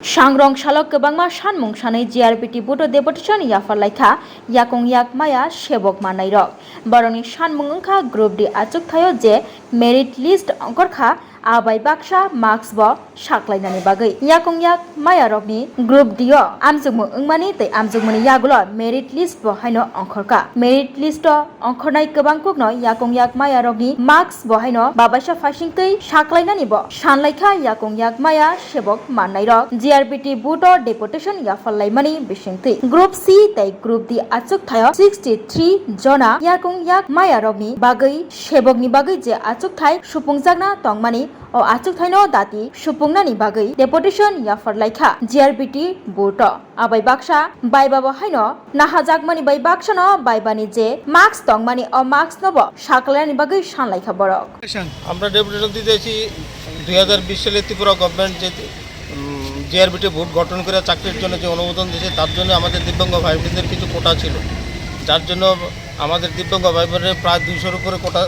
সাংরং শালক গবাংমা সানমুং সানে জিআরপিটি বুটো দেবটিসান ইয়াফার লাইখা। ইয়াকং ইয়াক মায়া সেবক মানাই রক বরনি সানমুং ওংখা গ্রুপ ডি আচুক থায় যে মেরিট লিস্ট অঙ্করখা abay baksha marks bo shaklainani bagai yakongyak mayarokni group dio amjungmu ungmani tei amjungmani yagulo merit list bo haino ongkhorka merit list o ongkhornai kobangkukno yakongyak mayarokni marks bo haino babaisha fashing tei shaklainani bo shanlaikha yakongyak maya sebok mannai rok grbt board o deputation yafallaimani bisingtui group c tei group d achuk thayo 63 jona yakongyak mayarokni bagai sebokni bagai je achuk thai supungjakna tongmani ও আচুক দাতি সুপুংনানি বাগৈ deputation ইয়াফার লাইখা। GRPT board আবাই বাক্সা। বাইবাবো হাইনো নাহাজাকমানি বাই বাক্সানো বাইবানি যে দং তংমানি ও মাস্ক নব। সাকলানি বাগৈ সান লাইখা বরক আমরা ডেপুটেশন দিতেছি দুই হাজার বিশ সালে ত্রিপুরা গভর্নমেন্ট যে জিআরবিটি ভোট গঠন করে চাকরির জন্য যে অনুমোদন দিয়েছে, তার জন্য আমাদের দিব্যাঙ্গ ভাই বোনদের কিছু কোটা ছিল। যার জন্য আমাদের দিব্যাঙ্গ ভাই বোনের প্রায় দুইশোর উপরে কোটা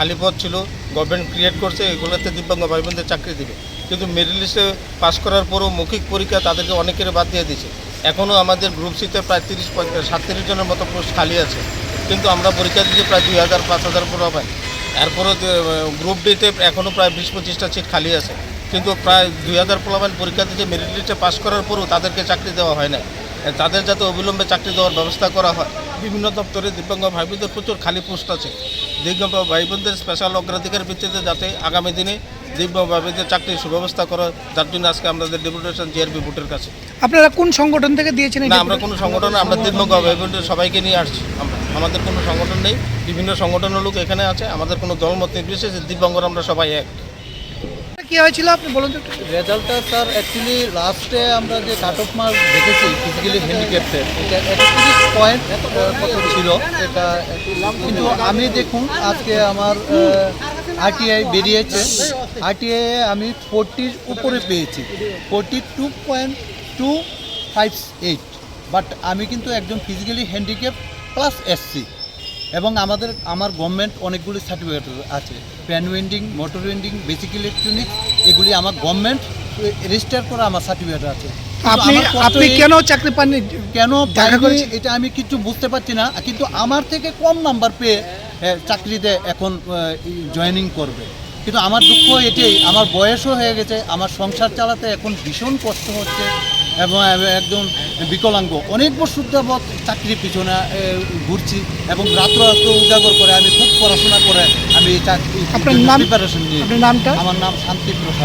খালি পদ ছিল গভর্নমেন্ট ক্রিয়েট করছে, এগুলোতে দিব্যাঙ্গ ভাই বোনদের চাকরি দিবে। কিন্তু মেরিট লিস্টে পাস করার পরও মৌখিক পরীক্ষা তাদেরকে অনেকের বাদ দিয়ে দিয়েছে। এখনও আমাদের গ্রুপ সিতে প্রায় তিরিশ সাতত্রিশ জনের মতো পোস্ট খালি আছে। কিন্তু আমরা পরীক্ষা দিচ্ছি প্রায় দুই হাজার, পাঁচ হাজার পুরো পাই এরপরও গ্রুপ ডিতে এখনও প্রায় বিশ, পঁচিশটা সিট খালি আছে। কিন্তু প্রায় দুই হাজার পোলাবান পরীক্ষা দিতে মেরিট লিস্টে পাস করার পরও তাদেরকে চাকরি দেওয়া হয় না তাদের যাতে অবিলম্বে চাকরি দেওয়ার ব্যবস্থা করা হয়। বিভিন্ন দপ্তরে দিব্যাঙ্গ ভাই বোনদের প্রচুর খালি পোস্ট আছে। দিব্যাঙ্গ ভাই বোনদের স্পেশাল অগ্রাধিকার ভিত্তিতে যাতে আগামী দিনে দিব্য ভাই বোনদের চাকরির সুব্যবস্থা করা তার যার জন্য আজকে আমাদের ডেপুটেশন জিআরবি বোর্ডের কাছে। আপনারা কোন সংগঠন থেকে দিয়েছেন না আমরা কোনো সংগঠন আমরা দিব্য ভাই বোনদের সবাইকে নিয়ে আসছি। আমরা আমাদের কোনো সংগঠন নেই। বিভিন্ন সংগঠনের লোক এখানে আছে আমাদের কোনো দলমত নির্বিশেষে দিব্যাঙ্গর আমরা সবাই এক? কি হয়েছিল? আপনি বলুন তো। রেজাল্টটা স্যার অ্যাকচুয়ালি লাস্টে আমরা যে কাট অফ মার্ক দেখেছি ফিজিক্যালি হ্যান্ডিক্যাপ্টের এটা একত্রিশ পয়েন্ট কত ছিল এটা কিন্তু আমি দেখুন আজকে আমার আরটিআই বেরিয়েছে। আরটিআই আমি ফোরটির উপরে পেয়েছি forty two point two five eight but আমি কিন্তু একজন ফিজিক্যালি হ্যান্ডিক্যাপ প্লাস এসসি এবং আমাদের, আমার গভর্নমেন্ট অনেকগুলি সার্টিফিকেট আছে। Fan winding motor winding basic electronics এগুলি আমার গভর্নমেন্ট রেজিস্টার করা আমার সার্টিফিকেট আছে। আপনি আপনি কেন চাকরি পাননি? কেন। এটা আমি কিছু বুঝতে পারছি না। কিন্তু আমার থেকে কম নাম্বার পেয়ে চাকরিতে এখন জয়েনিং করবে। কিন্তু আমার দুঃখ এটাই আমার বয়সও হয়ে গেছে আমার সংসার চালাতে এখন ভীষণ কষ্ট হচ্ছে। এবং একজন বিকলাঙ্গ। অনেক বছর যাবৎ চাকরির পিছনে ঘুরছি এবং রাত্র রাত্র উজাগর করে আমি খুব পড়াশোনা করে আমি চাকরি প্রিপারেশন নিয়ে নামটা? আমার নাম শান্তি প্রসাদ।